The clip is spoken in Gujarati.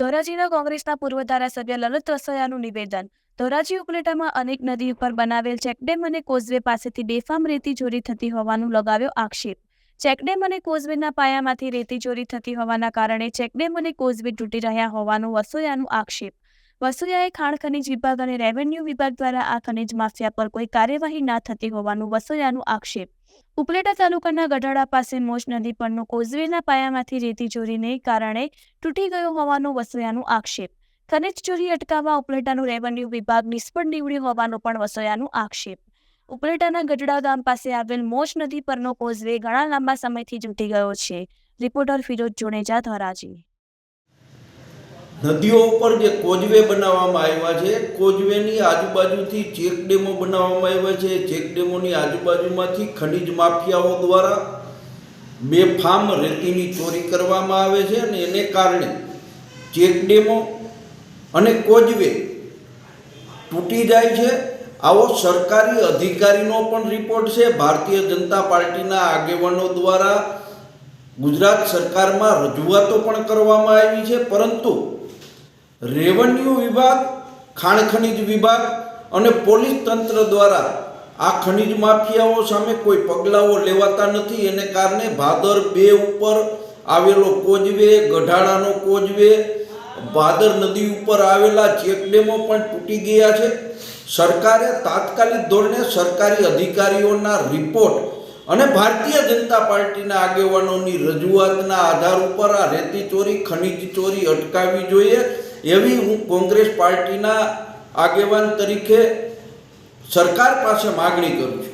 ધોરાજીના કોંગ્રેસના પૂર્વ ધારાસભ્ય લલિત વસોયાનું નિવેદન. ધોરાજી ઉપલેટામાં અનેક નદી ઉપર બનાવેલ ચેકડેમ અને કોઝવે પાસેથી બેફામ રેતી ચોરી થતી હોવાનું લગાવ્યો આક્ષેપ. ચેકડેમ અને કોઝવેના પાયામાંથી રેતી ચોરી થતી હોવાના કારણે ચેકડેમ અને કોઝવે તૂટી રહ્યા હોવાનું વસોયાનું આક્ષેપ. વસોયાએ ખાણ ખનીજ વિભાગ અને રેવન્યુ વિભાગ દ્વારા આ ખનીજ માફિયા પર કોઈ કાર્યવાહી ના થતી હોવાનું વસોયાનું આક્ષેપ. ઉપલેટા તાલુકાના ગઢાડા પાસે મોજ નદી પરનો કોઝવેના પાયામાંથી રેતી ચોરીને કારણે તૂટી ગયો હોવાનો વસોયાનું આક્ષેપ. ખનિજ ચોરી અટકાવવા ઉપલેટાનું રેવન્યુ વિભાગ નિષ્ફળ નીવડ્યું હોવાનો પણ વસોયાનું આક્ષેપ. ઉપલેટાના ગઢડા ગામ પાસે આવેલ મોજ નદી પરનો કોઝવે ઘણા લાંબા સમયથી તૂટી ગયો છે. રિપોર્ટર ફિરોજ જોડેજા ધોરાજી. નદીઓ ઉપર જે કોજવે બનાવવામાં આવ્યા છે કોજવેની આજુબાજુથી ચેક ડેમો બનાવવામાં આવ્યા છે. ચેક ડેમોની આજુબાજુમાંથી ખનિજ માફિયાઓ દ્વારા બેફામ રેતીની ચોરી કરવામાં આવે છે અને એને કારણે ચેક ડેમો અને કોજવે તૂટી જાય છે. આવો સરકારી અધિકારીનો પણ રિપોર્ટ છે. ભારતીય જનતા પાર્ટીના આગેવાનો દ્વારા ગુજરાત સરકારમાં રજૂઆતો પણ કરવામાં આવી છે. પરંતુ રેવન્યુ વિભાગ, ખાણ ખનિજ વિભાગ અને પોલીસ તંત્ર દ્વારા આ ખનિજ માફિયાઓ સામે કોઈ પગલાઓ લેવાતા નથી. એને કારણે ભાદર બે ઉપર આવેલો કોજવે ગઢાડાનો કોજવે, ભાદર નદી ઉપર આવેલા ચેકડેમો પણ તૂટી ગયા છે. સરકારે તાત્કાલિક ધોરણે સરકારી અધિકારીઓના રિપોર્ટ અને ભારતીય જનતા પાર્ટીના આગેવાનોની રજૂઆતના આધાર ઉપર આ રેતી ચોરી, ખનિજ ચોરી અટકાવવી જોઈએ. એવી હું કોંગ્રેસ પાર્ટીના આગેવાન તરીકે સરકાર પાસે માગણી કરું છું.